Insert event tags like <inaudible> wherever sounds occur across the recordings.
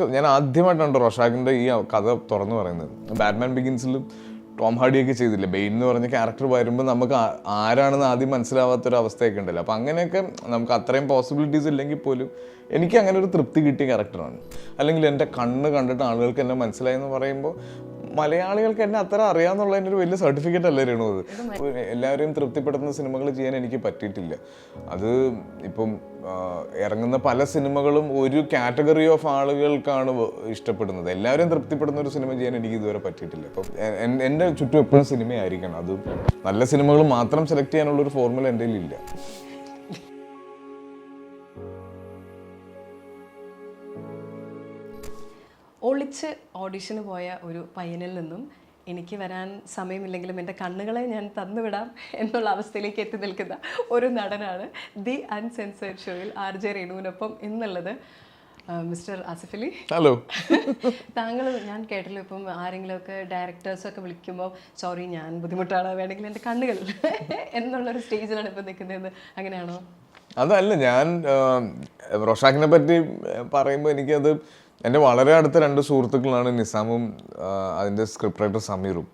ഞാൻ ആദ്യമായിട്ടാണ് റോഷാക്കിന്റെ ഈ കഥ തുറന്നു പറയുന്നത്. ബാറ്റ്മാൻ ബിഗിൻസിലും ടോം ഹാർഡിയൊക്കെ ചെയ്തില്ലേ? ബെയിൻ എന്ന് പറഞ്ഞ ക്യാരക്ടർ വരുമ്പോൾ നമുക്ക് ആരാണെന്ന് ആദ്യം മനസ്സിലാവാത്തൊരു അവസ്ഥയൊക്കെ ഉണ്ടല്ലോ. അപ്പോൾ അങ്ങനെയൊക്കെ നമുക്ക് അത്രയും പോസിബിലിറ്റീസ് ഇല്ലെങ്കിൽ പോലും എനിക്ക് അങ്ങനെ ഒരു തൃപ്തി കിട്ടിയ ക്യാരക്ടറാണ് അല്ലെങ്കിൽ എന്റെ കണ്ണ് കണ്ടിട്ട് ആളുകൾക്ക് എന്നെ മനസ്സിലായി എന്ന് പറയുമ്പോൾ മലയാളികൾക്ക് എന്നെ അത്ര അറിയാന്നുള്ളതിന്റെ ഒരു വലിയ സർട്ടിഫിക്കറ്റ് അല്ലേ രേണു അത്? എല്ലാവരെയും തൃപ്തിപ്പെടുത്തുന്ന സിനിമകൾ ചെയ്യാൻ എനിക്ക് പറ്റിയിട്ടില്ല. അത് ഇപ്പം ഇറങ്ങുന്ന പല സിനിമകളും ഒരു കാറ്റഗറി ഓഫ് ആളുകൾക്കാണ് ഇഷ്ടപ്പെടുന്നത്. എല്ലാവരെയും തൃപ്തിപ്പെടുന്ന ഒരു സിനിമ ചെയ്യാൻ എനിക്ക് ഇതുവരെ പറ്റിയിട്ടില്ല. അപ്പം എന്റെ ചുറ്റും എപ്പോഴും സിനിമയായിരിക്കണം. അത് നല്ല സിനിമകൾ മാത്രം സെലക്ട് ചെയ്യാനുള്ള ഒരു ഫോർമുല എന്റെ ഇല്ല ഒളിച്ച് ഓഡിഷന് പോയ ഒരു പയ്യനിൽ നിന്നും എനിക്ക് വരാൻ സമയമില്ലെങ്കിലും എന്റെ കണ്ണുകളെ ഞാൻ തന്നുവിടാം എന്നുള്ള അവസ്ഥയിലേക്ക് എത്തി നിൽക്കുന്ന ഒരു നടനാണ് ദി അൺസെൻസേർഡ് ഷോയിൽ ആർ ജെ രേണുവിനൊപ്പം എന്നുള്ളത് മിസ്റ്റർ ആസിഫ് അലി ഹലോ താങ്കൾ ഞാൻ കേട്ടല്ലോ ഇപ്പം ആരെങ്കിലുമൊക്കെ ഡയറക്ടേഴ്സൊക്കെ വിളിക്കുമ്പോൾ സോറി ഞാൻ ബുദ്ധിമുട്ടാണ് വേണമെങ്കിൽ എന്റെ കണ്ണുകൾ എന്നുള്ളൊരു സ്റ്റേജിലാണ് ഇപ്പം നിൽക്കുന്നതെന്ന് അങ്ങനെയാണോ? അതല്ല ഞാൻ റോഷാക്കിനെ പറ്റി പറയുമ്പോൾ എനിക്കത് എന്റെ വളരെ അടുത്ത രണ്ട് സുഹൃത്തുക്കളാണ് നിസാമും അതിന്റെ സ്ക്രിപ്റ്റ് റൈറ്റർ സമീറും.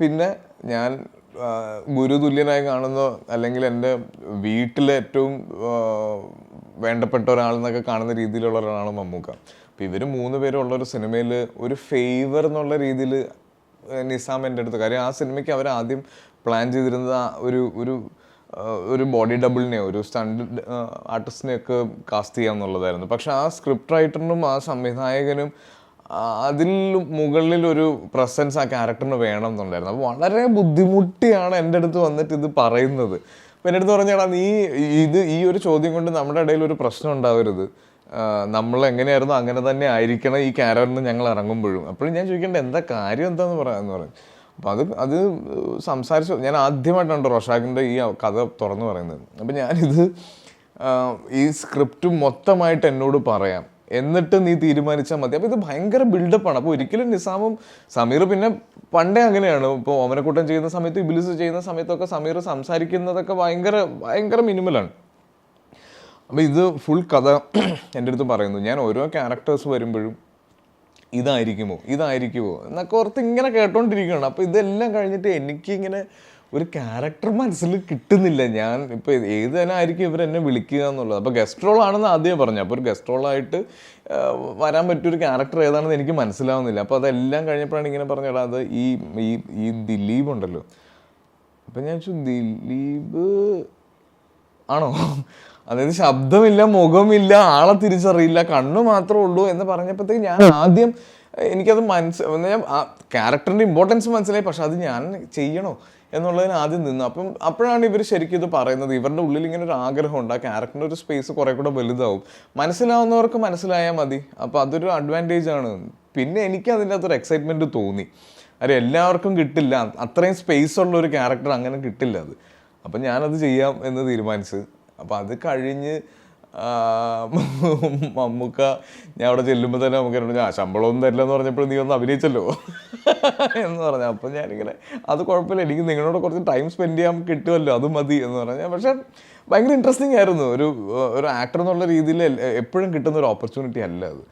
പിന്നെ ഞാൻ ഗുരുതുല്യനായി കാണുന്ന അല്ലെങ്കിൽ എന്റെ വീട്ടിലെ ഏറ്റവും വേണ്ടപ്പെട്ട ഒരാളെന്നൊക്കെ കാണുന്ന രീതിയിലുള്ള ഒരാളാണ് മമ്മൂക്ക. അപ്പോൾ ഇവർ മൂന്ന് പേരുള്ള ഒരു സിനിമയിൽ ഒരു ഫേവർ എന്നുള്ള രീതിയിൽ നിസാം എന്റെ അടുത്ത്. കാര്യം ആ സിനിമയ്ക്ക് അവർ ആദ്യം പ്ലാൻ ചെയ്തിരുന്നത് ഒരു ഒരു ഒരു ബോഡി ഡബിളിനെയോ ഒരു സ്റ്റണ്ട് ആർട്ടിസ്റ്റിനെയൊക്കെ കാസ്റ്റ് ചെയ്യാന്നുള്ളതായിരുന്നു പക്ഷെ ആ സ്ക്രിപ്റ്റ് റൈറ്ററിനും ആ സംവിധായകനും അതിൽ മുകളിൽ ഒരു പ്രസൻസ് ആ ക്യാരക്ടറിന് വേണം എന്നുണ്ടായിരുന്നു. അപ്പോൾ വളരെ ബുദ്ധിമുട്ടിയാണ് എന്റെ അടുത്ത് വന്നിട്ട് ഇത് പറയുന്നത്. അപ്പം എന്റെ അടുത്ത് പറഞ്ഞാടാ നീ ഇത് ഈ ഒരു ചോദ്യം കൊണ്ട് നമ്മുടെ ഇടയിൽ ഒരു പ്രശ്നം ഉണ്ടാവരുത്. നമ്മൾ എങ്ങനെയായിരുന്നു അങ്ങനെ തന്നെ ആയിരിക്കണം ഈ ക്യാരക്ടറിന് ഞങ്ങൾ ഇറങ്ങുമ്പോഴും. അപ്പോഴും ഞാൻ ചോദിക്കേണ്ട എന്താ കാര്യം? എന്താന്ന് പറയാന്ന് പറഞ്ഞു. അപ്പം അത് അത് സംസാരിച്ചു. ഞാൻ ആദ്യമായിട്ടാണ് റോഷാക്കിന്റെ ഈ കഥ തുറന്നു പറയുന്നത്. അപ്പം ഞാനിത് ഈ സ്ക്രിപ്റ്റ് മൊത്തമായിട്ട് എന്നോട് പറയാം. എന്നിട്ട് നീ തീരുമാനിച്ചാൽ മതി. അപ്പോൾ ഇത് ഭയങ്കര ബിൽഡപ്പാണ്. അപ്പോൾ ഒരിക്കലും നിസാമും സമീർ പിന്നെ പണ്ടേ അങ്ങനെയാണ്. ഇപ്പോൾ ഓമനക്കൂട്ടം ചെയ്യുന്ന സമയത്ത് ഇബിലിസ് ചെയ്യുന്ന സമയത്തൊക്കെ സമീർ സംസാരിക്കുന്നതൊക്കെ ഭയങ്കര ഭയങ്കര മിനിമലാണ്. അപ്പോൾ ഇത് ഫുൾ കഥ <clears throat> എന്റെ അടുത്ത് പറയുന്നു. ഞാൻ ഓരോ ക്യാരക്ടേഴ്സ് വരുമ്പോഴും ഇതായിരിക്കുമോ? ഇതായിരിക്കുമോ? എന്നൊക്കെ ഓർത്ത് ഇങ്ങനെ കേട്ടോണ്ടിരിക്കുകയാണ് അപ്പോൾ ഇതെല്ലാം കഴിഞ്ഞിട്ട് എനിക്കിങ്ങനെ ഒരു ക്യാരക്ടർ മനസ്സിൽ കിട്ടുന്നില്ല. ഞാൻ ഇപ്പോൾ ഏത് തന്നെ ആയിരിക്കും ഇവർ എന്നെ വിളിക്കുക എന്നുള്ളത്. അപ്പോൾ ഗസ്റ്റ് റോൾ ആണെന്ന് ആദ്യമേ പറഞ്ഞു. അപ്പോൾ ഒരു ഗസ്റ്റ് റോളായിട്ട് വരാൻ പറ്റിയൊരു ക്യാരക്ടർ ഏതാണെന്ന് എനിക്ക് മനസ്സിലാവുന്നില്ല. അപ്പോൾ അതെല്ലാം കഴിഞ്ഞപ്പോഴാണ് ഇങ്ങനെ പറഞ്ഞത് അത് ഈ ഈ ഈ ദിലീപ് ഉണ്ടല്ലോ. അപ്പം ഞാൻ ചോദിച്ചു ദിലീപ് ആണോ? അതായത് ശബ്ദമില്ല മുഖമില്ല ആളെ തിരിച്ചറിയില്ല കണ്ണു മാത്രമേ ഉള്ളൂ എന്ന് പറഞ്ഞപ്പോഴത്തേക്ക് ഞാൻ ആദ്യം എനിക്കത് മനസ്സ് ഞാൻ ആ ക്യാരക്ടറിന്റെ ഇമ്പോർട്ടൻസ് മനസ്സിലായി പക്ഷെ അത് ഞാൻ ചെയ്യണോ എന്നുള്ളതിന് ആദ്യം നിന്നു. അപ്പം അപ്പോഴാണ് ഇവർ ശരിക്കും ഇത് പറയുന്നത്. ഇവരുടെ ഉള്ളിൽ ഇങ്ങനെ ഒരു ആഗ്രഹം ഉണ്ട് ആ ക്യാരക്ടറിന്റെ ഒരു സ്പേസ് കുറെ കൂടെ വലുതാവും. മനസ്സിലാവുന്നവർക്ക് മനസ്സിലായാൽ മതി. അപ്പോൾ അതൊരു അഡ്വാന്റേജ് ആണ്. പിന്നെ എനിക്ക് അതിന്റെ അകത്തൊരു എക്സൈറ്റ്മെന്റ് തോന്നി. അരെ എല്ലാവർക്കും കിട്ടില്ല. അത്രയും സ്പേസ് ഉള്ള ഒരു ക്യാരക്ടർ അങ്ങനെ കിട്ടില്ല അത്. അപ്പം ഞാനത് ചെയ്യാം എന്ന് തീരുമാനിച്ചു അപ്പം അത് കഴിഞ്ഞ് മമ്മൂക്ക ഞാൻ അവിടെ ചെല്ലുമ്പോൾ തന്നെ നമുക്ക് എന്നോട് ആ ശമ്പളമൊന്നും തരില്ല എന്ന് പറഞ്ഞപ്പോൾ നീ ഒന്ന് അഭിനയിച്ചല്ലോ എന്ന് പറഞ്ഞു. അപ്പം ഞാനിങ്ങനെ അത് കുഴപ്പമില്ല എനിക്ക് നിങ്ങളോട് കുറച്ച് ടൈം സ്പെൻഡ് ചെയ്യാൻ കിട്ടുമല്ലോ അത് മതി എന്ന് പറഞ്ഞു. പക്ഷേ ഭയങ്കര ഇൻട്രസ്റ്റിംഗ് ആയിരുന്നു. ഒരു ഒരു ആക്ടർ എന്നുള്ള രീതിയിൽ എപ്പോഴും കിട്ടുന്ന ഒരു ഓപ്പർച്യൂണിറ്റി അല്ല അത്.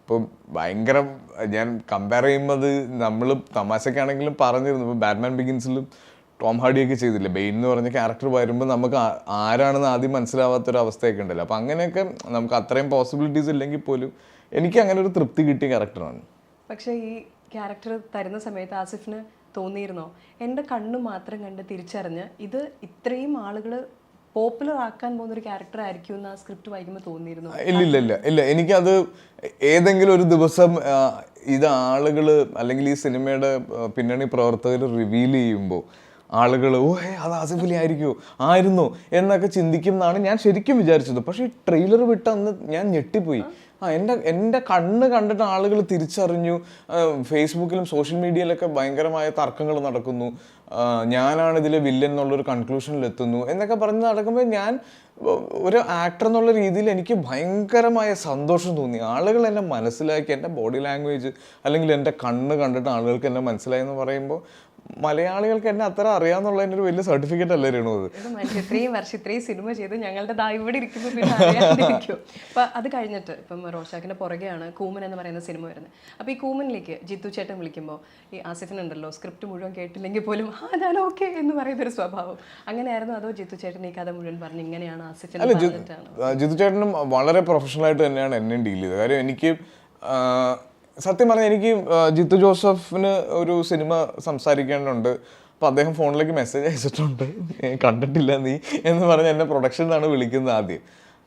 ഇപ്പം ഭയങ്കര ഞാൻ കമ്പയർ ചെയ്യുമ്പോൾ അത് നമ്മൾ തമാശക്കാണെങ്കിലും പറഞ്ഞിരുന്നു. ഇപ്പോൾ ബാറ്റ്മാൻ ബിഗിൻസിലും ടോം ഹാർഡിയൊക്കെ ചെയ്തില്ലേ? ബെയിൻ എന്ന് പറഞ്ഞ ക്യാരക്ടർ വരുമ്പോൾ നമുക്ക് ആരാണെന്ന് ആദ്യം മനസ്സിലാവാത്തൊരു അവസ്ഥയൊക്കെ ഉണ്ടല്ലോ അപ്പം അങ്ങനെയൊക്കെ നമുക്ക് അത്രയും പോസിബിലിറ്റീസ് ഇല്ലെങ്കിൽ പോലും എനിക്ക് അങ്ങനെ ഒരു തൃപ്തി കിട്ടിയ ക്യാരക്ടറാണ് പക്ഷേ ഈ ക്യാരക്ടർ തരുന്ന സമയത്ത് ആസിഫിന് തോന്നിയിരുന്നോ? എന്റെ കണ്ണ് മാത്രം കണ്ട് തിരിച്ചറിഞ്ഞ് ഇത് ഇത്രയും ആളുകൾ പോപ്പുലർ ആക്കാൻ പോകുന്ന ഒരു ക്യാരക്ടർ ആയിരിക്കും എന്ന് ആ സ്ക്രിപ്റ്റ് വായിക്കുമ്പോൾ തോന്നിയിരുന്നു? ഇല്ല ഇല്ല ഇല്ല ഇല്ല. എനിക്കത് ഏതെങ്കിലും ഒരു ദിവസം ഇത് ആളുകൾ അല്ലെങ്കിൽ ഈ സിനിമയുടെ പിന്നണി പ്രവർത്തകർ റിവീൽ ചെയ്യുമ്പോൾ ആളുകൾ ഓ ഹേ അത് ആസിഫ് അലി ആയിരിക്കുമോ? ആയിരുന്നു എന്നൊക്കെ ചിന്തിക്കും എന്നാണ് ഞാൻ ശരിക്കും വിചാരിച്ചത്. പക്ഷേ ഈ ട്രെയിലർ വിട്ട് അന്ന് ഞാൻ ഞെട്ടിപ്പോയി. ആ എന്റെ എന്റെ കണ്ണ് കണ്ടിട്ട് ആളുകൾ തിരിച്ചറിഞ്ഞു. ഫേസ്ബുക്കിലും സോഷ്യൽ മീഡിയയിലൊക്കെ ഭയങ്കരമായ തർക്കങ്ങൾ നടക്കുന്നു. ഞാനാണ് ഇതിലെ വില്ലൻ എന്നുള്ളൊരു കൺക്ലൂഷനിൽ എത്തുന്നു എന്നൊക്കെ പറഞ്ഞ് നടക്കുമ്പോൾ ഞാൻ ഒരു ആക്ടർ എന്നുള്ള രീതിയിൽ എനിക്ക് ഭയങ്കരമായ സന്തോഷം തോന്നി. ആളുകൾ എന്നെ മനസ്സിലാക്കി എന്റെ ബോഡി ലാംഗ്വേജ് അല്ലെങ്കിൽ എന്റെ കണ്ണ് കണ്ടിട്ട് ആളുകൾക്ക് എന്നെ മനസ്സിലായി എന്ന് പറയുമ്പോൾ മലയാളികൾക്ക് എന്നെ അത്ര അറിയാന്നുള്ളതിന്റെ ഒരു വലിയ സർട്ടിഫിക്കറ്റ് അല്ലേ അത്? ഇത്രയും വർഷം ഇത്രയും സിനിമ ചെയ്ത് ഞങ്ങളുടെ ദാ ഇവിടെ ഇരിക്കുമ്പോൾ പിന്നെ അപ്പൊ അത് കഴിഞ്ഞിട്ട് ഇപ്പം റോഷാക്കിന്റെ പുറകെയാണ് കൂമൻ എന്ന് പറയുന്ന സിനിമ വരുന്നത്. അപ്പൊ ഈ കൂമനിലേക്ക് ജിത്തു ചേട്ടൻ വിളിക്കുമ്പോൾ ഈ ആസിഫിനുണ്ടല്ലോ സ്ക്രിപ്റ്റ് മുഴുവൻ കേട്ടില്ലെങ്കിൽ പോലും ആ ഞാൻ ഓക്കെ എന്ന് പറയുന്ന ഒരു സ്വഭാവം. അങ്ങനെയായിരുന്നു അതോ ജിത്തു ചേട്ടൻ ഈ കഥ മുഴുവൻ പറഞ്ഞു ഇങ്ങനെയാണ് ആസിഫിന്റെ talent ആണ് ആ, ജിത്തു ചേട്ടനും വളരെ പ്രൊഫഷണൽ ആയിട്ട് തന്നെയാണ് എന്നെയും ഡീൽ ചെയ്തത്. കാര്യം എനിക്ക് സത്യം പറഞ്ഞാൽ എനിക്ക് ജിത്തു ജോസഫിന് ഒരു സിനിമ സംസാരിക്കേണ്ടതുണ്ട്. അപ്പോൾ അദ്ദേഹം ഫോണിലേക്ക് മെസ്സേജ് അയച്ചിട്ടുണ്ട്. "ഏ, കണ്ടിട്ടില്ല നീ എന്ന് പറഞ്ഞ് എന്നെ പ്രൊഡക്ഷൻ എന്നാണ് വിളിക്കുന്നത് ആദ്യം.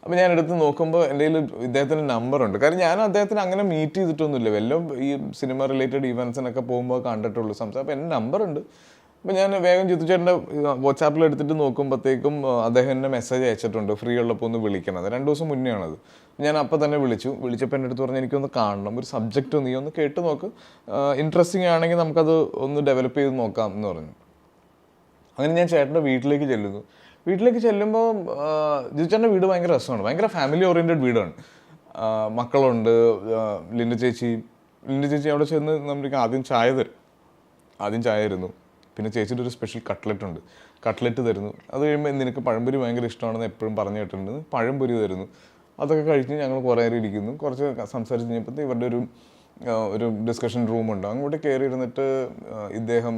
അപ്പോൾ ഞാൻ എടുത്ത് നോക്കുമ്പോൾ എന്റെ കയ്യിൽ ഇദ്ദേഹത്തിന്റെ നമ്പറുണ്ട് കാരണം ഞാൻ അദ്ദേഹത്തിന് അങ്ങനെ മീറ്റ് ചെയ്തിട്ടൊന്നുമില്ല. വല്ലതും ഈ സിനിമ റിലേറ്റഡ് ഇവൻസിനൊക്കെ പോകുമ്പോൾ കണ്ടിട്ടുള്ളൂ സംസാരം. അപ്പോൾ എന്റെ നമ്പറുണ്ട് അപ്പോൾ ഞാൻ വേഗം ജിത്തുചേട്ടന്റെ വാട്സാപ്പിൽ എടുത്തിട്ട് നോക്കുമ്പോഴത്തേക്കും അദ്ദേഹം എന്നെ മെസ്സേജ് അയച്ചിട്ടുണ്ട്. ഫ്രീ ഉള്ളപ്പോൾ ഒന്ന് വിളിക്കണത് രണ്ട് ദിവസം മുന്നേ ആണത് ഞാൻ അപ്പം തന്നെ വിളിച്ചു. വിളിച്ചപ്പോൾ എന്റെ അടുത്ത് പറഞ്ഞു എനിക്കൊന്ന് കാണണം. ഒരു സബ്ജക്റ്റ് നീ ഒന്ന് കേട്ട് നോക്ക്. ഇൻട്രസ്റ്റിംഗ് ആണെങ്കിൽ നമുക്കത് ഒന്ന് ഡെവലപ്പ് ചെയ്ത് നോക്കാം എന്ന് പറഞ്ഞു. അങ്ങനെ ഞാൻ ചേട്ടന്റെ വീട്ടിലേക്ക് ചെല്ലുന്നു. വീട്ടിലേക്ക് ചെല്ലുമ്പോൾ ചേട്ടന്റെ വീട് ഭയങ്കര രസമാണ്. ഭയങ്കര ഫാമിലി ഓറിയന്റഡ് വീടാണ്. മക്കളുണ്ട്. ലിൻഡ ചേച്ചി ലിൻഡ ചേച്ചി അവിടെ ചെന്ന് നമുക്ക് ആദ്യം ചായ തരും. ആദ്യം ചായ തരുന്നു. പിന്നെ ചേച്ചിയുടെ ഒരു സ്പെഷ്യൽ കട്ട്ലറ്റ് ഉണ്ട്. കട്ട്ലറ്റ് തരുന്നു. അത് കഴിയുമ്പോൾ നിനക്ക് പഴംപൊരി ഭയങ്കര ഇഷ്ടമാണെന്ന് എപ്പോഴും പറഞ്ഞു കേട്ടിട്ടുണ്ട്. പഴംപൊരി തരുന്നു. അതൊക്കെ കഴിച്ച് ഞങ്ങൾ കുറേ നേരം ഇരിക്കുന്നു. കുറച്ച് സംസാരിച്ച് കഴിഞ്ഞപ്പോൾ ഇവരുടെ ഒരു ഒരു ഡിസ്കഷൻ റൂമുണ്ട് അങ്ങോട്ട് കയറി ഇരുന്നിട്ട് ഇദ്ദേഹം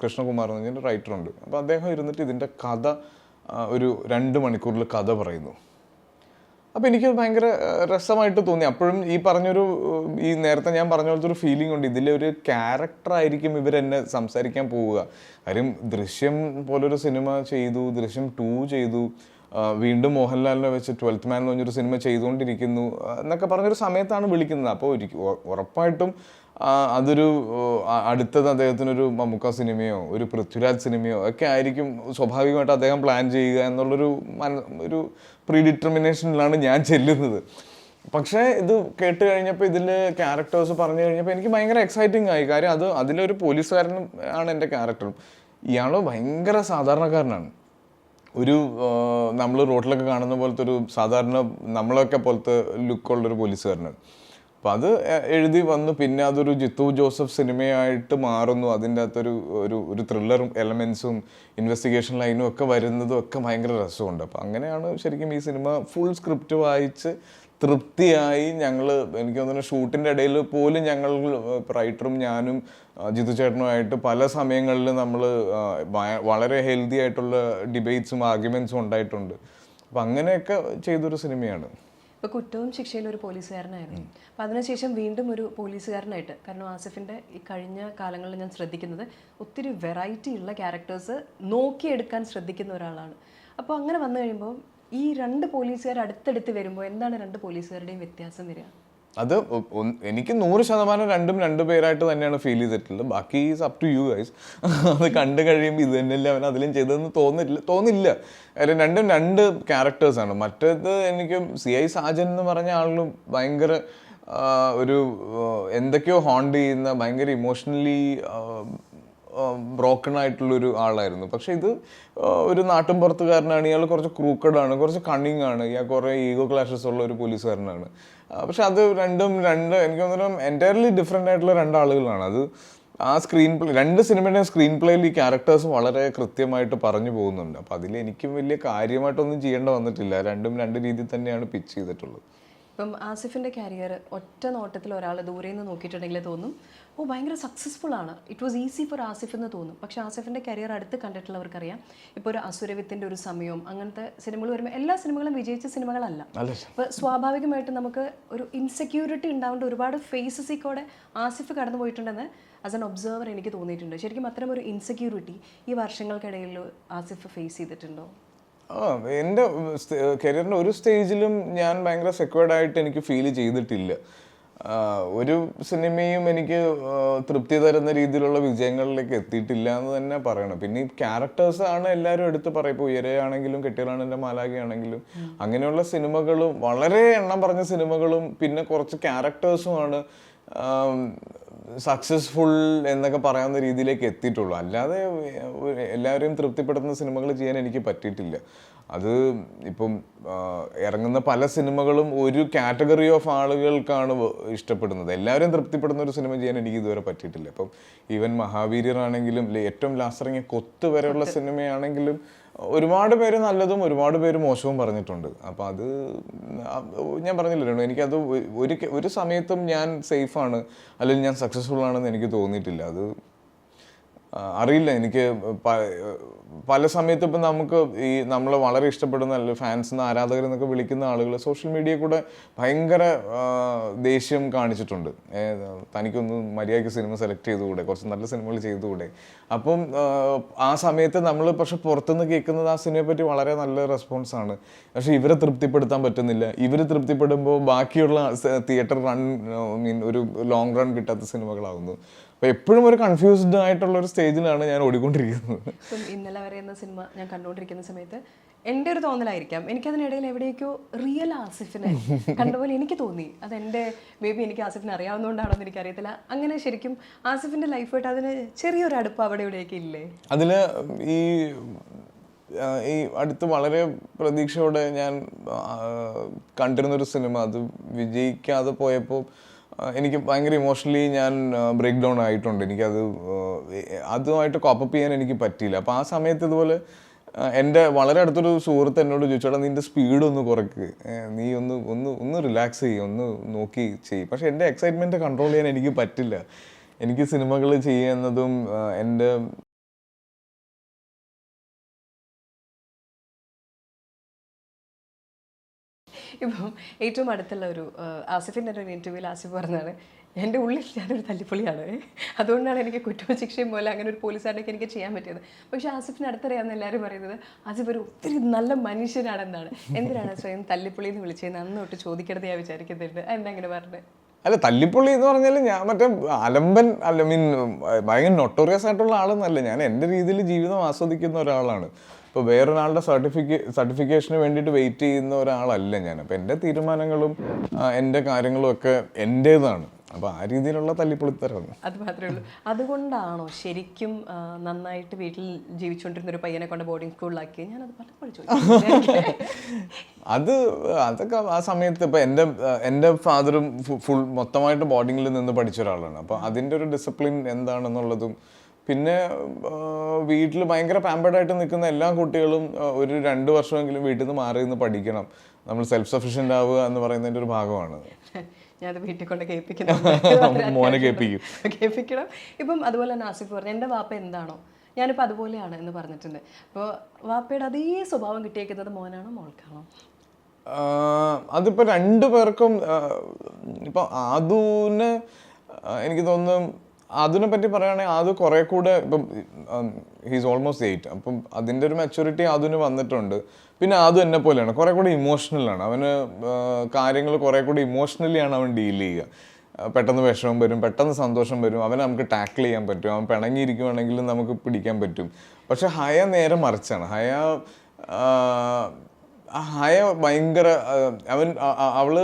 കൃഷ്ണകുമാർ എന്ന് പറഞ്ഞൊരു റൈറ്ററുണ്ട് അപ്പോൾ അദ്ദേഹം ഇരുന്നിട്ട് ഇതിന്റെ കഥ ഒരു രണ്ട് മണിക്കൂറിൽ കഥ പറയുന്നു. അപ്പോൾ എനിക്ക് ഭയങ്കര രസമായിട്ട് തോന്നി. അപ്പോഴും ഈ പറഞ്ഞൊരു ഈ നേരത്തെ ഞാൻ പറഞ്ഞ പോലത്തെ ഒരു ഫീലിംഗ് ഉണ്ട്. ഇതിലെ ഒരു ക്യാരക്ടർ ആയിരിക്കും ഇവരെന്നെ സംസാരിക്കാൻ പോവുക. കാര്യം ദൃശ്യം പോലൊരു സിനിമ ചെയ്തു ദൃശ്യം ടു ചെയ്തു. വീണ്ടും മോഹൻലാലിനെ വെച്ച് ട്വൽത്ത് മാൻ എന്ന് പറഞ്ഞൊരു സിനിമ ചെയ്തുകൊണ്ടിരിക്കുന്നു എന്നൊക്കെ പറഞ്ഞൊരു സമയത്താണ് വിളിക്കുന്നത്. അപ്പോൾ ഉറപ്പായിട്ടും അതൊരു അടുത്തത് അദ്ദേഹത്തിനൊരു മമ്മൂക്ക സിനിമയോ ഒരു പൃഥ്വിരാജ് സിനിമയോ ഒക്കെ ആയിരിക്കും സ്വാഭാവികമായിട്ട് അദ്ദേഹം പ്ലാൻ ചെയ്യുക എന്നുള്ളൊരു ഒരു പ്രീ ഡിറ്റർമിനേഷനിലാണ് ഞാൻ ചെല്ലുന്നത്. പക്ഷേ ഇത് കേട്ട് കഴിഞ്ഞപ്പോൾ ഇതിൽ ക്യാരക്ടേഴ്സ് പറഞ്ഞു കഴിഞ്ഞപ്പോൾ എനിക്ക് ഭയങ്കര എക്സൈറ്റിംഗ് ആയി. കാര്യം അത് അതിലൊരു പോലീസുകാരനും ആണ് എന്റെ ക്യാരക്ടറും ഇയാൾ ഭയങ്കര സാധാരണക്കാരനാണ്. ഒരു നമ്മൾ റോഡിലൊക്കെ കാണുന്ന പോലത്തെ ഒരു സാധാരണ നമ്മളൊക്കെ പോലത്തെ ലുക്കുള്ളൊരു പോലീസുകാരനാണ്. അപ്പോൾ അത് എഴുതി വന്ന്. പിന്നെ അതൊരു ജിത്തു ജോസഫ് സിനിമയായിട്ട് മാറുന്നു. അതിന്റെ അകത്തൊരു ഒരു ഒരു ത്രില്ലറും എലമെൻസും ഇൻവെസ്റ്റിഗേഷൻ ലൈനും ഒക്കെ വരുന്നതും ഒക്കെ ഭയങ്കര രസമുണ്ട്. അപ്പോൾ അങ്ങനെയാണ് ശരിക്കും ഈ സിനിമ ഫുൾ സ്ക്രിപ്റ്റ് വായിച്ച് തൃപ്തിയായി ഞങ്ങൾ എനിക്ക് തോന്നുന്നു ഷൂട്ടിന്റെ ഇടയിൽ പോലും ഞങ്ങൾ റൈറ്ററും ഞാനും ജിതു ചേട്ടനുമായിട്ട് പല സമയങ്ങളിൽ നമ്മൾ വളരെ ഹെൽത്തി ആയിട്ടുള്ള ഡിബേറ്റ്സും ആർഗ്യുമെൻസും ഉണ്ടായിട്ടുണ്ട്. അപ്പം അങ്ങനെയൊക്കെ ചെയ്തൊരു സിനിമയാണ്. ഇപ്പോൾ കുറ്റവും ശിക്ഷയിൽ ഒരു പോലീസുകാരനായിരുന്നു. അപ്പോൾ അതിനുശേഷം വീണ്ടും ഒരു പോലീസുകാരനായിട്ട് കാരണം ആസിഫിന്റെ ഈ കഴിഞ്ഞ കാലങ്ങളിൽ ഞാൻ ശ്രദ്ധിക്കുന്നത് ഒത്തിരി വെറൈറ്റി ഉള്ള ക്യാരക്ടേഴ്സ് നോക്കിയെടുക്കാൻ ശ്രദ്ധിക്കുന്ന ഒരാളാണ്. അപ്പോൾ അങ്ങനെ വന്നു കഴിയുമ്പോൾ ഈ രണ്ട് പോലീസുകാർ അടുത്തടുത്ത് വരുമ്പോൾ എന്താണ് രണ്ട് പോലീസുകാരുടെയും വ്യത്യാസം വരിക? അത് എനിക്ക് നൂറ് ശതമാനം രണ്ടും രണ്ടു പേരായിട്ട് തന്നെയാണ് ഫീൽ ചെയ്തിട്ടുള്ളത്. ബാക്കി is up to you guys അത് കണ്ടു കഴിയുമ്പോൾ ഇത് തന്നെയല്ലേ അവൻ അതിലും ചെയ്തതെന്ന് തോന്നില്ല തോന്നില്ല. കാര്യം രണ്ടും രണ്ട് ക്യാരക്ടേഴ്സാണ് മറ്റേത് എനിക്ക് സി ഐ സാജൻ എന്ന് പറഞ്ഞ ആളും ഭയങ്കര ഒരു എന്തൊക്കെയോ ഹോണ്ട് ചെയ്യുന്ന ഭയങ്കര ഇമോഷണലി ബ്രോക്കൺ ആയിട്ടുള്ളൊരു ആളായിരുന്നു. പക്ഷെ ഇത് ഒരു നാട്ടും പുറത്തുകാരനാണ്. ഇയാൾ കുറച്ച് ക്രൂക്കഡാണ് കുറച്ച് കണ്ണിങ് ആണ്. ഇയാൾ കുറേ ഈഗോ ക്ലാഷസ് ഉള്ള ഒരു പോലീസുകാരനാണ്. പക്ഷെ അത് രണ്ടും രണ്ട് എനിക്ക് തോന്നുന്നു എന്റയർലി ഡിഫറെന്റ് ആയിട്ടുള്ള രണ്ടാളുകളാണ്. അത് ആ സ്ക്രീൻ പ്ലേ രണ്ട് സിനിമയുടെയും സ്ക്രീൻ പ്ലേയിൽ ഈ ക്യാരക്ടേഴ്സ് വളരെ കൃത്യമായിട്ട് പറഞ്ഞു പോകുന്നുണ്ട്. അപ്പോൾ അതിൽ എനിക്കും വലിയ കാര്യമായിട്ടൊന്നും ചെയ്യേണ്ട വന്നിട്ടില്ല. രണ്ടും രണ്ട് രീതിയിൽ തന്നെയാണ് പിച്ച് ചെയ്തിട്ടുള്ളത്. ഇപ്പം ആസിഫിന്റെ കരിയർ ഒറ്റ നോട്ടത്തിൽ ഒരാൾ ദൂരെ നിന്ന് നോക്കിയിട്ടുണ്ടെങ്കിൽ തോന്നും. ഓ ഭയങ്കര സക്സസ്ഫുൾ ആണ്. It was easy for Asif എന്ന് തോന്നും. പക്ഷേ ആസിഫിന്റെ കരിയർ അടുത്ത് കണ്ടിട്ടുള്ളവർക്കറിയാം. ഇപ്പോൾ ഒരു അസുരവിത്തിന്റെ ഒരു സമയവും അങ്ങനത്തെ സിനിമകൾ വരുമ്പോൾ എല്ലാ സിനിമകളും വിജയിച്ച സിനിമകളല്ല. അപ്പോൾ സ്വാഭാവികമായിട്ട് നമുക്ക് ഒരു ഇൻസെക്യൂരിറ്റി ഉണ്ടാവേണ്ട ഒരുപാട് ഫേസസ് ഈ കൂടെ ആസിഫ് കടന്നു പോയിട്ടുണ്ടെന്ന് ആസ് എൻ ഒബ്സർവർ എനിക്ക് തോന്നിയിട്ടുണ്ട്. ശരിക്കും അത്തരം ഒരു ഇൻസെക്യൂരിറ്റി ഈ വർഷങ്ങൾക്കിടയിൽ ആസിഫ് ഫേസ് ചെയ്തിട്ടുണ്ടോ? ആ എന്റെ കരിയറിന്റെ ഒരു സ്റ്റേജിലും ഞാൻ ഭയങ്കര സെക്വേർഡ് ആയിട്ട് എനിക്ക് ഫീൽ ചെയ്തിട്ടില്ല. ഒരു സിനിമയും എനിക്ക് തൃപ്തി തരുന്ന രീതിയിലുള്ള വിജയങ്ങളിലേക്ക് എത്തിയിട്ടില്ല എന്ന് തന്നെ പറയണം. പിന്നെ ഈ ക്യാരക്ടേഴ്സ് ആണ് എല്ലാവരും എടുത്ത് പറയും. ഇപ്പോൾ ഉയരയാണെങ്കിലും കെട്ടിയാണെന്റെ മാലാഖയാണെങ്കിലും. അങ്ങനെയുള്ള സിനിമകളും വളരെ എണ്ണം പറഞ്ഞ സിനിമകളും പിന്നെ കുറച്ച് ക്യാരക്ടേഴ്സുമാണ് സക്സസ്ഫുൾ എന്നൊക്കെ പറയാവുന്ന രീതിയിലേക്ക് എത്തിയിട്ടുള്ളൂ. അല്ലാതെ എല്ലാവരെയും തൃപ്തിപ്പെടുത്തുന്ന സിനിമകൾ ചെയ്യാൻ എനിക്ക് പറ്റിയിട്ടില്ല. അത് ഇപ്പം ഇറങ്ങുന്ന പല സിനിമകളും ഒരു കാറ്റഗറി ഓഫ് ആളുകൾക്കാണ് ഇഷ്ടപ്പെടുന്നത്. എല്ലാവരും തൃപ്തിപ്പെടുന്ന ഒരു സിനിമ ചെയ്യാൻ എനിക്ക് ഇതുവരെ പറ്റിയിട്ടില്ല. ഇപ്പം ഈവൻ മഹാവീര്യറാണെങ്കിലും ഏറ്റവും ലാസ്റ്റ് ഇറങ്ങിയ കൊത്ത് വരെയുള്ള സിനിമയാണെങ്കിലും ഒരുപാട് പേര് നല്ലതും ഒരുപാട് പേര് മോശവും പറഞ്ഞിട്ടുണ്ട്. അപ്പം അത് ഞാൻ പറഞ്ഞില്ലല്ലോ എനിക്കത് ഒരു ഒരു സമയത്തും ഞാൻ സേഫാണ് അല്ലെങ്കിൽ ഞാൻ സക്സസ്ഫുൾ ആണെന്ന് എനിക്ക് തോന്നിയിട്ടില്ല. അത് അറിയില്ല എനിക്ക് പല സമയത്തും ഇപ്പം നമുക്ക് ഈ നമ്മൾ വളരെ ഇഷ്ടപ്പെടുന്ന അല്ലെങ്കിൽ ഫാൻസ് നിന്ന് ആരാധകർ എന്നൊക്കെ വിളിക്കുന്ന ആളുകൾ സോഷ്യൽ മീഡിയ കൂടെ ഭയങ്കര ദേഷ്യം കാണിച്ചിട്ടുണ്ട്. തനിക്കൊന്ന് മര്യാദയ്ക്ക് സിനിമ സെലക്ട് ചെയ്തുകൂടെ? കുറച്ച് നല്ല സിനിമകൾ ചെയ്തുകൂടെ? അപ്പം ആ, ആ സമയത്ത് നമ്മൾ പക്ഷെ പുറത്തുനിന്ന് കേൾക്കുന്നത് ആ സിനിമയെ പറ്റി വളരെ നല്ല റെസ്പോൺസ് ആണ്. പക്ഷെ ഇവരെ തൃപ്തിപ്പെടുത്താൻ പറ്റുന്നില്ല. ഇവർ തൃപ്തിപ്പെടുമ്പോൾ ബാക്കിയുള്ള തിയേറ്റർ റൺ മീൻ ഒരു ലോങ് റൺ കിട്ടാത്ത സിനിമകളാവുന്നു അപ്പോൾ എപ്പോഴും ഒരു കൺഫ്യൂസ്ഡ് ആയിട്ടുള്ള ഒരു സ്റ്റേജിലാണ് ഞാൻ ഓടിക്കൊണ്ടിരിക്കുന്നത്. ഇന്നലെ വരെ എന്ന സിനിമ ഞാൻ കണ്ടുകൊണ്ടിരിക്കുന്ന സമയത്ത് എന്റെ ഒരു തോന്നലായിരിക്കാം. എനിക്ക് അതിനിടയിൽ എവിടെയൊക്കെയോ റിയൽ ആസിഫിനെ കണ്ടപോലെ എനിക്ക് തോന്നി. അത് എന്റെ മേ ബി എനിക്ക് ആസിഫിനെ അറിയാവുന്നതുകൊണ്ടാണോ എന്ന് എനിക്കറിയത്തില്ല. അങ്ങനെ ശരിക്കും ആസിഫിന്റെ ലൈഫായിട്ട് അതിന് ചെറിയൊരു അടുപ്പ് അവിടെ ഇവിടെയൊക്കെ ഇല്ലേ? അതിൽ ഈ ഈ അടുത്ത് വളരെ പ്രതീക്ഷയോടെ ഞാൻ കണ്ടിരുന്നൊരു സിനിമ. അത് വിജയിക്കാതെ പോയപ്പോൾ എനിക്ക് ഭയങ്കര ഇമോഷണലി ഞാൻ ബ്രേക്ക് ഡൗൺ ആയിട്ടുണ്ട്. എനിക്കത് അതുമായിട്ട് കോപ്പപ്പ് ചെയ്യാൻ എനിക്ക് പറ്റിയില്ല. അപ്പോൾ ആ സമയത്ത് ഇതുപോലെ എന്റെ വളരെ അടുത്തൊരു സുഹൃത്ത് എന്നോട് ചോദിച്ചോടാ നിന്റെ സ്പീഡ് ഒന്ന് കുറയ്ക്ക് നീ ഒന്ന് ഒന്ന് ഒന്ന് റിലാക്സ് ചെയ്യും ഒന്ന് നോക്കി ചെയ്യും. പക്ഷെ എന്റെ എക്സൈറ്റ്മെന്റ് കൺട്രോൾ ചെയ്യാൻ എനിക്ക് പറ്റില്ല. എനിക്ക് സിനിമകൾ ചെയ്യുന്നതും എന്റെ ഇപ്പം ഏറ്റവും അടുത്തുള്ള ഒരു ആസിഫിന്റെ ഒരു ഇന്റർവ്യൂവിൽ ആസിഫ് പറഞ്ഞതാണ് എന്റെ ഉള്ളിൽ ഞാനൊരു തല്ലിപ്പൊളിയാണ്. അതുകൊണ്ടാണ് എനിക്ക് കുറ്റവും ശിക്ഷയും പോലെ അങ്ങനെ ഒരു പോലീസുകാരനൊക്കെ എനിക്ക് ചെയ്യാൻ പറ്റിയത്. പക്ഷേ ആസിഫിന് അടുത്തറിയാമെന്ന് എല്ലാവരും പറയുന്നത് ആസിഫ് ഒരു ഒത്തിരി നല്ല മനുഷ്യനാണെന്നാണ്. എന്തിനാണ് സ്വയം തല്ലിപ്പൊളി എന്ന് വിളിച്ചത്? അന്ന് തൊട്ട് ചോദിക്കരുത് ഞാൻ വിചാരിക്കുന്നുണ്ട്. എന്താ പറഞ്ഞത്? അല്ല തല്ലിപ്പുള്ളി എന്ന് പറഞ്ഞാൽ ഞാൻ മറ്റേ അലമ്പൻ അല്ല മീൻ ഭയങ്കര നൊട്ടോറിയസ് ആയിട്ടുള്ള ആളെന്നല്ല. ഞാൻ എന്റെ രീതിയിൽ ജീവിതം ആസ്വദിക്കുന്ന ഒരാളാണ്. ഇപ്പോൾ വേറൊരാളുടെ സർട്ടിഫിക്കേ സർട്ടിഫിക്കേഷന് വേണ്ടിയിട്ട് വെയിറ്റ് ചെയ്യുന്ന ഒരാളല്ല ഞാൻ. അപ്പോൾ എന്റെ തീരുമാനങ്ങളും എന്റെ കാര്യങ്ങളും ഒക്കെ എന്റേതാണ്. അപ്പോൾ ആ രീതിയിലുള്ള തല്ലിപ്പൊളിത്തരാണ്. അത് മാത്രമേ ഉള്ളൂ. അതുകൊണ്ടാണോ ശരിക്കും നന്നായിട്ട് വീട്ടിൽ ജീവിച്ചുകൊണ്ടിരുന്ന ഒരു പയ്യനെ കൊണ്ട് ബോർഡിംഗ് സ്കൂളിലാക്കി അത് പലപ്പോഴും <laughs> അത് അതൊക്കെ ആ സമയത്ത് ഇപ്പം എന്റെ എന്റെ ഫാദറും ഫുൾ മൊത്തമായിട്ട് ബോർഡിങ്ങിൽ നിന്ന് പഠിച്ച ഒരാളാണ്. അപ്പോൾ അതിന്റെ ഒരു ഡിസിപ്ലിൻ എന്താണെന്നുള്ളതും പിന്നെ വീട്ടിൽ ഭയങ്കര പാമ്പേഡായിട്ട് നിൽക്കുന്ന എല്ലാ കുട്ടികളും ഒരു രണ്ട് വർഷമെങ്കിലും വീട്ടിൽ നിന്ന് മാറി നിന്ന് പഠിക്കണം. നമ്മൾ സെൽഫ് സഫീഷ്യന്റ് ആവുക എന്ന് പറയുന്നതിന്റെ ഒരു ഭാഗമാണ് <laughs> ഞാനത് വീട്ടിൽ കൊണ്ട് കേൾപ്പിക്കണം <laughs> <laughs> മോനെ കേൾപ്പിക്കും. കേൾപ്പിക്കണം. ഇപ്പം അതുപോലെ തന്നെ ആസിഫ് പറഞ്ഞു എന്റെ വാപ്പ എന്താണോ? ഞാനിപ്പോൾ അതുപോലെയാണ് എന്ന് പറഞ്ഞിട്ടുണ്ട്. അപ്പോൾ വാപ്പയുടെ അതേ സ്വഭാവം കിട്ടിയേക്കുന്നത് മോനാണോ മോൾക്കാണോ? അതിപ്പോൾ അതിപ്പോ രണ്ടു പേർക്കും ആഹ് ഇപ്പൊ ആദുവിന് എനിക്ക് തോന്നുന്നു അതിനെ പറ്റി പറയുകയാണെങ്കിൽ അത് കുറെ കൂടെ ഇപ്പം ഹീസ് ഓൾമോസ്റ്റ് എയ്റ്റ് അപ്പം അതിന്റെ ഒരു മെച്ചൂരിറ്റി അതിന് വന്നിട്ടുണ്ട്. പിന്നെ അത് എന്നെ പോലെയാണ്. കുറെ കൂടി ഇമോഷണലാണ് അവന് കാര്യങ്ങൾ കുറെ കൂടി ഇമോഷണലിയാണ് അവൻ ഡീൽ ചെയ്യുക. പെട്ടെന്ന് വിഷമം വരും പെട്ടെന്ന് സന്തോഷം വരും. അവനെ നമുക്ക് ടാക്കിൾ ചെയ്യാൻ പറ്റും. അവൻ പിണങ്ങിയിരിക്കുവാണെങ്കിലും നമുക്ക് പിടിക്കാൻ പറ്റും. പക്ഷെ ഹയ നേരെ മറിച്ചാണ്. ഹയ ഹയ ഭയങ്കര അവൻ അവൾ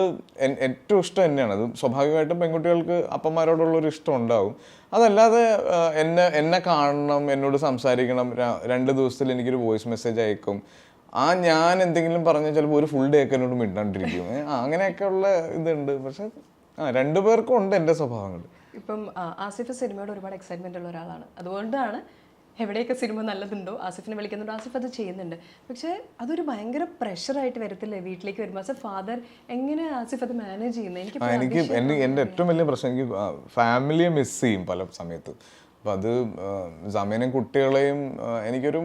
ഏറ്റവും ഇഷ്ടം തന്നെയാണ് അത് സ്വാഭാവികമായിട്ടും പെൺകുട്ടികൾക്ക് അപ്പന്മാരോടുള്ള ഒരു ഇഷ്ടം ഉണ്ടാവും. അതല്ലാതെ എന്നെ എന്നെ കാണണം എന്നോട് സംസാരിക്കണം രണ്ട് ദിവസത്തിൽ എനിക്കൊരു വോയിസ് മെസ്സേജ് അയക്കും. ആ ഞാൻ എന്തെങ്കിലും പറഞ്ഞാൽ ചിലപ്പോൾ ഒരു ഫുൾ ഡേ ഒക്കെ എന്നോട് മിണ്ടാണ്ടിരിക്കും. ഏ, അങ്ങനെയൊക്കെ ഉള്ള ഇതുണ്ട്. പക്ഷെ ആ രണ്ടുപേർക്കും ഉണ്ട് എന്റെ സ്വഭാവങ്ങൾ ഇപ്പം ആസിഫ് സിനിമയോട് ഒരുപാട് എക്സൈറ്റ്മെന്റ് ഉള്ള ഒരാളാണ്. അതുകൊണ്ടാണ് എവിടെയൊക്കെ സിനിമ നല്ലതുണ്ടോ? ആസിഫിനെ വിളിക്കുന്നുണ്ടോ. ആസിഫ് അത് ചെയ്യുന്നുണ്ട്. പക്ഷേ അതൊരു ഭയങ്കര പ്രഷറായിട്ട് വരത്തില്ലേ? വീട്ടിലേക്ക് വരുമ്പോൾ ആസ് എ ഫാദർ എങ്ങനെ ആസിഫ് അത് മാനേജ് ചെയ്യുന്നത് എനിക്ക് എനിക്ക് എന്റെ എന്റെ ഏറ്റവും വലിയ പ്രശ്നം എനിക്ക് ഫാമിലിയെ മിസ് ചെയ്യും പല സമയത്ത്. അപ്പം അത് സമയനും കുട്ടികളെയും എനിക്കൊരു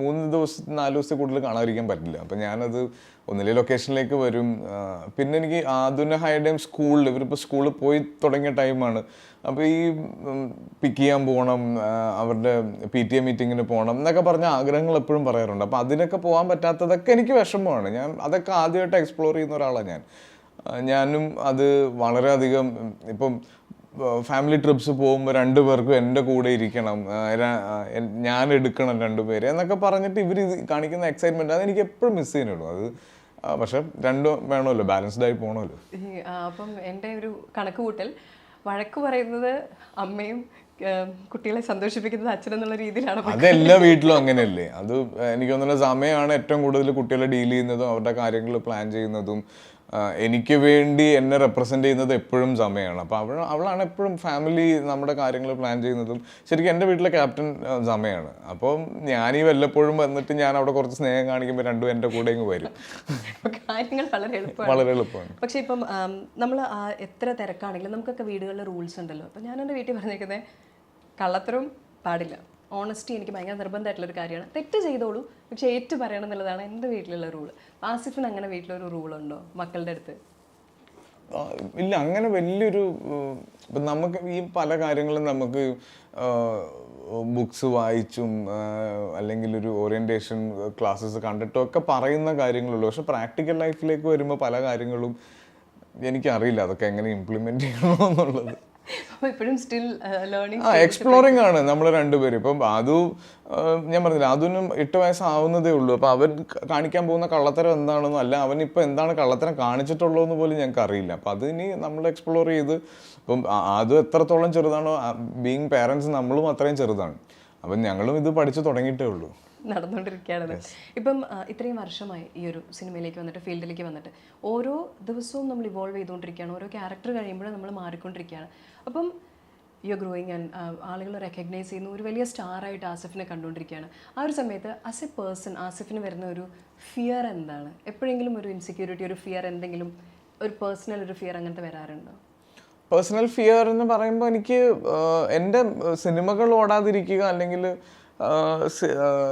മൂന്ന് ദിവസം നാല് ദിവസത്തെ കൂടുതൽ കാണാതിരിക്കാൻ പറ്റില്ല. അപ്പം ഞാനത് ഒന്നിലെ ലൊക്കേഷനിലേക്ക് വരും. പിന്നെ എനിക്ക് ആധുന ഹൈ ടൈം സ്കൂളിൽ ഇവരിപ്പോൾ സ്കൂളിൽ പോയി തുടങ്ങിയ ടൈമാണ്. അപ്പോൾ ഈ പിക്ക് ചെയ്യാൻ പോകണം അവരുടെ പി ടി എ മീറ്റിങ്ങിന് പോകണം എന്നൊക്കെ പറഞ്ഞ ആഗ്രഹങ്ങൾ എപ്പോഴും പറയാറുണ്ട്. അപ്പോൾ അതിനൊക്കെ പോകാൻ പറ്റാത്തതൊക്കെ എനിക്ക് വിഷമമാണ്. ഞാൻ അതൊക്കെ ആദ്യമായിട്ട് എക്സ്പ്ലോർ ചെയ്യുന്ന ഒരാളാണ് ഞാൻ. ഞാനും അത് വളരെയധികം ഇപ്പം ഫാമിലി ട്രിപ്സ് പോകുമ്പോൾ രണ്ടു പേർക്കും എന്റെ കൂടെ ഇരിക്കണം. ഞാൻ എടുക്കണം രണ്ടുപേരെ എന്നൊക്കെ പറഞ്ഞിട്ട് ഇവർ കാണിക്കുന്ന എക്സൈറ്റ്മെന്റ് അത് എനിക്ക് എപ്പോഴും മിസ് ചെയ്യുന്നുള്ളൂ അത് പക്ഷെ രണ്ടും വേണമല്ലോ ബാലൻസ്ഡ് ആയി പോകണമല്ലോ അപ്പം എന്റെ ഒരു കണക്ക് കൂട്ടൽ വഴക്ക് പറയുന്നത് അമ്മയും കുട്ടികളെ സന്തോഷിപ്പിക്കുന്നത് അച്ഛനെന്നുള്ള രീതിയിലാണ് അതെല്ലാ വീട്ടിലും അങ്ങനെയല്ലേ. അത് എനിക്ക് തോന്നുന്ന സമയമാണ് ഏറ്റവും കൂടുതൽ കുട്ടികളെ ഡീൽ ചെയ്യുന്നതും അവരുടെ കാര്യങ്ങൾ പ്ലാൻ ചെയ്യുന്നതും എനിക്ക് വേണ്ടി എന്നെ റെപ്രസെന്റ് ചെയ്യുന്നത് എപ്പോഴും സമയമാണ് അപ്പോൾ അവൾ അവളാണ് എപ്പോഴും ഫാമിലി നമ്മുടെ കാര്യങ്ങൾ പ്ലാൻ ചെയ്യുന്നതും. ശരിക്കും എന്റെ വീട്ടിലെ ക്യാപ്റ്റൻ സമയമാണ് അപ്പോൾ ഞാൻ ഈ വല്ലപ്പോഴും വന്നിട്ട് ഞാൻ അവിടെ കുറച്ച് സ്നേഹം കാണിക്കുമ്പോൾ രണ്ടും എന്റെ കൂടെ ഇങ്ങ് വരും. കാര്യങ്ങൾ വളരെ എളുപ്പമാണ്. വളരെ എളുപ്പമാണ്. പക്ഷേ ഇപ്പം നമ്മൾ എത്ര തിരക്കാണെങ്കിലും നമുക്കൊക്കെ വീടുകളിൽ റൂൾസ് ഉണ്ടല്ലോ. അപ്പം ഞാൻ എന്റെ വീട്ടിൽ പറഞ്ഞേക്കുന്നത് കള്ളത്തരവും പാടില്ല. ഓണസ്റ്റി എനിക്ക് ഭയങ്കര നിർബന്ധമായിട്ടുള്ള ഒരു കാര്യമാണ്. തെറ്റ് ചെയ്തോളൂ പക്ഷേ ഏറ്റു പറയണം എന്നുള്ളതാണ് എന്റെ വീട്ടിലുള്ള റൂൾ ആസിഫിന് അങ്ങനെ വീട്ടിലൊരു റൂളുണ്ടോ മക്കളുടെ അടുത്ത്? ഇല്ല അങ്ങനെ വലിയൊരു ഇപ്പം നമുക്ക് ഈ പല കാര്യങ്ങളും നമുക്ക് ബുക്സ് വായിച്ചും അല്ലെങ്കിൽ ഒരു ഓറിയന്റേഷൻ ക്ലാസ്സസ് കണ്ടിട്ടും ഒക്കെ പറയുന്ന കാര്യങ്ങളുള്ളൂ. പക്ഷെ പ്രാക്ടിക്കൽ ലൈഫിലേക്ക് വരുമ്പോൾ പല കാര്യങ്ങളും എനിക്കറിയില്ല അതൊക്കെ എങ്ങനെ ഇംപ്ലിമെന്റ് ചെയ്യണമെന്നുള്ളത്. ഇപ്പോഴും സ്റ്റിൽ ലേണിംഗ് ആ എക്സ്പ്ലോറിംഗ് ആണ് നമ്മൾ രണ്ടുപേരും. ഇപ്പം അതു ഞാൻ പറഞ്ഞില്ല അതിനും എട്ട് വയസ്സാവുന്നതേ ഉള്ളൂ. അപ്പം അവൻ കാണിക്കാൻ പോകുന്ന കള്ളത്തരം എന്താണെന്നോ അല്ല അവൻ ഇപ്പം എന്താണ് കള്ളത്തരം കാണിച്ചിട്ടുള്ളതെന്ന് പോലും ഞങ്ങൾക്ക് അറിയില്ല. അപ്പം അത് ഇനി നമ്മൾ എക്സ്പ്ലോർ ചെയ്ത് ഇപ്പം അത് എത്രത്തോളം ചെറുതാണോ ബീങ് പേരൻസ് നമ്മളും അത്രയും ചെറുതാണ്. അപ്പം ഞങ്ങളും ഇത് പഠിച്ചു തുടങ്ങിയിട്ടേ ഉള്ളൂ. നടന്നുകൊണ്ടിരിക്കുകയാണ് ഇപ്പം ഇത്രയും വർഷമായി ഈ ഒരു സിനിമയിലേക്ക് വന്നിട്ട് ഫീൽഡിലേക്ക് വന്നിട്ട് ഓരോ ദിവസവും നമ്മൾ ഇവോൾവ് ചെയ്തുകൊണ്ടിരിക്കുകയാണ്. ഓരോ ക്യാരക്ടർ കഴിയുമ്പോഴും നമ്മൾ മാറിക്കൊണ്ടിരിക്കുകയാണ്. അപ്പം യു ഗ്രോയിങ് ആൻഡ് ആളുകൾ റെക്കഗ്നൈസ് ചെയ്യുന്ന ഒരു വലിയ സ്റ്റാറായിട്ട് ആസിഫിനെ കണ്ടുകൊണ്ടിരിക്കുകയാണ്. ആ ഒരു സമയത്ത് ആസ് എ പേഴ്സൺ ആസിഫിന് വരുന്ന ഒരു ഫിയർ എന്താണ്? എപ്പോഴെങ്കിലും ഒരു ഇൻസെക്യൂരിറ്റി ഒരു ഫിയർ എന്തെങ്കിലും ഒരു പേഴ്സണൽ ഒരു ഫിയർ അങ്ങനത്തെ വരാറുണ്ടോ? പേഴ്സണൽ ഫിയർ എന്ന് പറയുമ്പോൾ എനിക്ക് എന്റെ സിനിമകൾ ഓടാതിരിക്കുക അല്ലെങ്കിൽ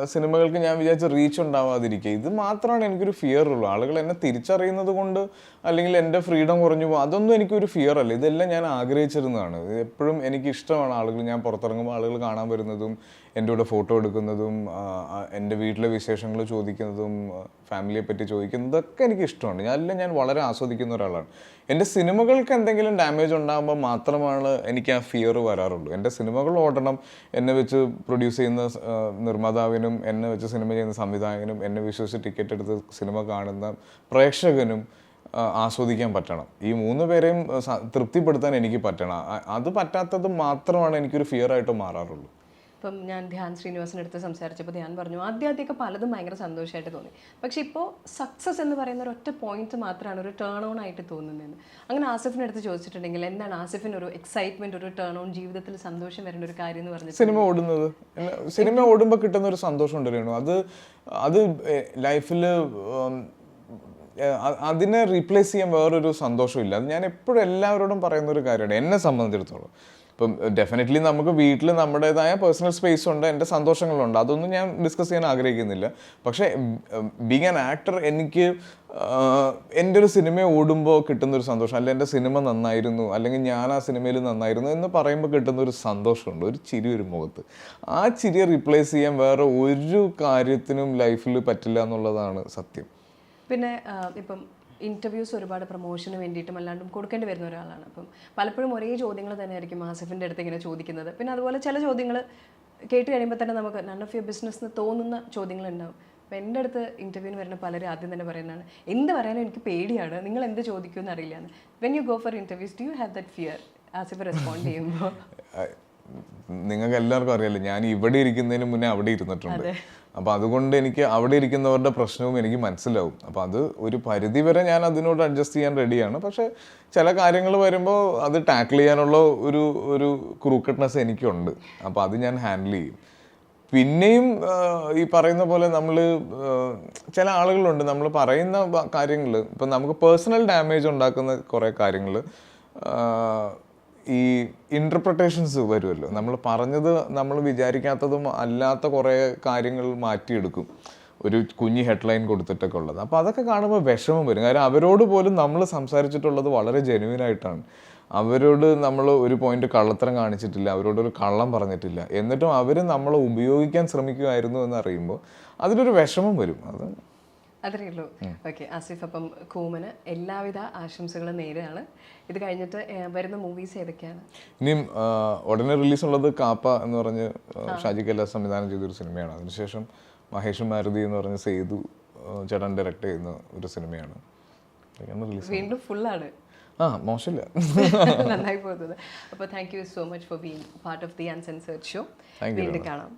സിനിമകൾക്ക് ഞാൻ വിചാരിച്ച റീച്ച് ഉണ്ടാവാതിരിക്കുക. ഇത് മാത്രമാണ് എനിക്കൊരു ഫിയർ ഉള്ളൂ. ആളുകൾ എന്നെ തിരിച്ചറിയുന്നത് കൊണ്ട് അല്ലെങ്കിൽ എന്റെ ഫ്രീഡം കുറഞ്ഞു പോകും. അതൊന്നും എനിക്കൊരു ഫിയർ അല്ല. ഇതെല്ലാം ഞാൻ ആഗ്രഹിച്ചിരുന്നതാണ്. എപ്പോഴും എനിക്ക് ഇഷ്ടമാണ് ആളുകൾ. ഞാൻ പുറത്തിറങ്ങുമ്പോൾ ആളുകൾ കാണാൻ വരുന്നതും എന്റെ കൂടെ ഫോട്ടോ എടുക്കുന്നതും എന്റെ വീട്ടിലെ വിശേഷങ്ങൾ ചോദിക്കുന്നതും ഫാമിലിയെ പറ്റി ചോദിക്കുന്നതൊക്കെ എനിക്ക് ഇഷ്ടമാണ് ഞാൻ എല്ലാം ഞാൻ വളരെ ആസ്വദിക്കുന്ന ഒരാളാണ്. എന്റെ സിനിമകൾക്ക് എന്തെങ്കിലും ഡാമേജ് ഉണ്ടാകുമ്പോൾ മാത്രമാണ് എനിക്ക് ആ ഫിയർ വരാറുള്ളൂ. എന്റെ സിനിമകൾ ഓടണം എന്നെ വെച്ച് പ്രൊഡ്യൂസ് ചെയ്യുന്ന നിർമ്മാതാവിനും എന്നെ വെച്ച് സിനിമ ചെയ്യുന്ന സംവിധായകനും എന്നെ വിശ്വസിച്ച് ടിക്കറ്റ് എടുത്ത് സിനിമ കാണുന്ന പ്രേക്ഷകനും ആസ്വദിക്കാൻ പറ്റണം. ഈ മൂന്ന് പേരെയും തൃപ്തിപ്പെടുത്താൻ എനിക്ക് പറ്റണം. അത് പറ്റാത്തത് മാത്രമാണ് എനിക്കൊരു ഫിയർ ആയിട്ട് മാറാറുള്ളൂ. ഇപ്പം ഞാൻ ധ്യാൻ ശ്രീനിവാസിന്റെ അടുത്ത് സംസാരിച്ചപ്പോൾ ധ്യാൻ പറഞ്ഞു ആദ്യം ആദ്യമൊക്കെ പലതും ഭയങ്കര സന്തോഷമായിട്ട് തോന്നി. പക്ഷെ ഇപ്പോൾ സക്സസ് എന്ന് പറയുന്ന ഒരു ഒറ്റ പോയിന്റ് മാത്രമാണ് ഒരു ടേൺ ഓൺ ആയിട്ട് തോന്നുന്നത്. അങ്ങനെ ആസിഫിന്റെ അടുത്ത് ചോദിച്ചിട്ടുണ്ടെങ്കിൽ എന്താണ് ആസിഫിന് ഒരു എക്സൈറ്റ്മെന്റ് ഒരു ടേൺ ഓൺ ജീവിതത്തിൽ സന്തോഷം വരേണ്ട ഒരു കാര്യം എന്ന് പറഞ്ഞു സിനിമ ഓടുന്നത്. സിനിമ ഓടുമ്പോൾ കിട്ടുന്ന ഒരു സന്തോഷം ഉണ്ടല്ലോ അത് അത് ലൈഫിൽ അതിനെ റീപ്ലേസ് ചെയ്യാൻ വേറൊരു സന്തോഷമില്ല. അത് ഞാൻ എപ്പോഴും എല്ലാവരോടും പറയുന്ന ഒരു കാര്യമാണ്. എന്നെ സംബന്ധിച്ചിടത്തോളം. ഇപ്പം ഡെഫിനറ്റ്ലി നമുക്ക് വീട്ടിൽ നമ്മുടേതായ പേഴ്സണൽ സ്പേസ് ഉണ്ട് എന്റെ സന്തോഷങ്ങളുണ്ട്. അതൊന്നും ഞാൻ ഡിസ്കസ് ചെയ്യാൻ ആഗ്രഹിക്കുന്നില്ല. പക്ഷേ ബീങ് ആൻ ആക്ടർ എനിക്ക് എന്റെ ഒരു സിനിമ ഓടുമ്പോൾ കിട്ടുന്നൊരു സന്തോഷം അല്ലെങ്കിൽ എന്റെ സിനിമ നന്നായിരുന്നു അല്ലെങ്കിൽ ഞാൻ ആ സിനിമയിൽ നന്നായിരുന്നു എന്ന് പറയുമ്പോൾ കിട്ടുന്ന ഒരു സന്തോഷമുണ്ട് ഒരു ചിരി ഒരു മുഖത്ത്. ആ ചിരിയെ റീപ്ലേസ് ചെയ്യാൻ വേറെ ഒരു കാര്യത്തിനും ലൈഫിൽ പറ്റില്ല എന്നുള്ളതാണ് സത്യം. പിന്നെ ഇപ്പം ഇന്റർവ്യൂസ് ഒരുപാട് പ്രൊമോഷന് വേണ്ടിയിട്ടും അല്ലാണ്ടും കൊടുക്കേണ്ടി വരുന്ന ഒരാളാണ്. അപ്പം പലപ്പോഴും ഒരേ ചോദ്യങ്ങൾ തന്നെയായിരിക്കും ആസിഫിന്റെ അടുത്ത് ഇങ്ങനെ ചോദിക്കുന്നത്. പിന്നെ അതുപോലെ ചില ചോദ്യങ്ങൾ കേട്ട് കഴിയുമ്പോൾ തന്നെ നമുക്ക് നൺ ഓഫ് യുവർ ബിസിനസ് എന്ന് തോന്നുന്ന ചോദ്യങ്ങളുണ്ടാവും അപ്പം എന്റെ അടുത്ത് ഇന്റർവ്യൂവിന് വരുന്ന പലരും ആദ്യം തന്നെ പറയുന്നതാണ് എന്ത് പറയാനും എനിക്ക് പേടിയാണ് നിങ്ങൾ എന്ത് ചോദിക്കുമെന്ന് അറിയില്ല when you go for interviews do you have that fear Asif respond ചെയ്യുമ്പോൾ <laughs> നിങ്ങൾക്ക് എല്ലാവർക്കും അറിയാലോ ഞാൻ ഇവിടെ ഇരിക്കുന്നതിന് മുന്നേ അവിടെ ഇരുന്നിട്ടുണ്ട്. അപ്പൊ അതുകൊണ്ട് എനിക്ക് അവിടെ ഇരിക്കുന്നവരുടെ പ്രശ്നവും എനിക്ക് മനസ്സിലാവും. അപ്പൊ അത് ഒരു പരിധി വരെ ഞാൻ അതിനോട് അഡ്ജസ്റ്റ് ചെയ്യാൻ റെഡിയാണ് പക്ഷെ ചില കാര്യങ്ങൾ വരുമ്പോൾ അത് ടാക്കിൾ ചെയ്യാനുള്ള ഒരു ഒരു ക്രൂക്കട്ട്നെസ് എനിക്കുണ്ട്. അപ്പൊ അത് ഞാൻ ഹാൻഡിൽ ചെയ്യും. പിന്നെയും ഈ പറയുന്ന പോലെ നമ്മൾ ചില ആളുകളുണ്ട്. നമ്മൾ പറയുന്ന കാര്യങ്ങൾ ഇപ്പം നമുക്ക് പേഴ്സണൽ ഡാമേജ് ഉണ്ടാക്കുന്ന കുറേ കാര്യങ്ങൾ ഈ ഇന്റർപ്രിട്ടേഷൻസ് വരുമല്ലോ. നമ്മൾ പറഞ്ഞത് നമ്മൾ വിചാരിക്കാത്തതും അല്ലാത്ത കുറേ കാര്യങ്ങൾ മാറ്റിയെടുക്കും. ഒരു കുഞ്ഞി ഹെഡ്ലൈൻ കൊടുത്തിട്ടൊക്കെ ഉള്ളത്. അപ്പോൾ അതൊക്കെ കാണുമ്പോൾ വിഷമം വരും. കാരണം അവരോട് പോലും നമ്മൾ സംസാരിച്ചിട്ടുള്ളത് വളരെ ജെനുവിൻ ആയിട്ടാണ്. അവരോട് നമ്മൾ ഒരു പോയിന്റ് കള്ളത്തരം കാണിച്ചിട്ടില്ല. അവരോട് ഒരു കള്ളം പറഞ്ഞിട്ടില്ല. എന്നിട്ടും അവർ നമ്മളെ ഉപയോഗിക്കാൻ ശ്രമിക്കുമായിരുന്നു എന്ന് അറിയുമ്പോൾ അതിലൊരു വിഷമം വരും. അത് അത്രയേ ഉള്ളൂ. ഓക്കെ ആസിഫ് അപ്പം കൂമന് എല്ലാവിധ ആശംസകളും നേരെയാണ് ഇത് കഴിഞ്ഞിട്ട് വരുന്ന മൂവീസ് ഏതൊക്കെയാണ്? ഇനിയും ഉടനെ റിലീസുള്ളത് കാപ്പ എന്ന് പറഞ്ഞ് ഷാജി കല്ല സംവിധാനം ചെയ്തൊരു സിനിമയാണ്. അതിനുശേഷം മഹേഷ് മാരുതി എന്ന് പറഞ്ഞ സേതു ചേട്ടൻ ഡയറക്റ്റ് ചെയ്യുന്ന ഒരു സിനിമയാണ്. വീണ്ടും ഫുള്ളാണ് ആ മോശമില്ല. <laughs> നന്നായി പോകുന്നത്. അപ്പോൾ thank you so much for being part of the uncensored show വീണ്ടും കാണാം.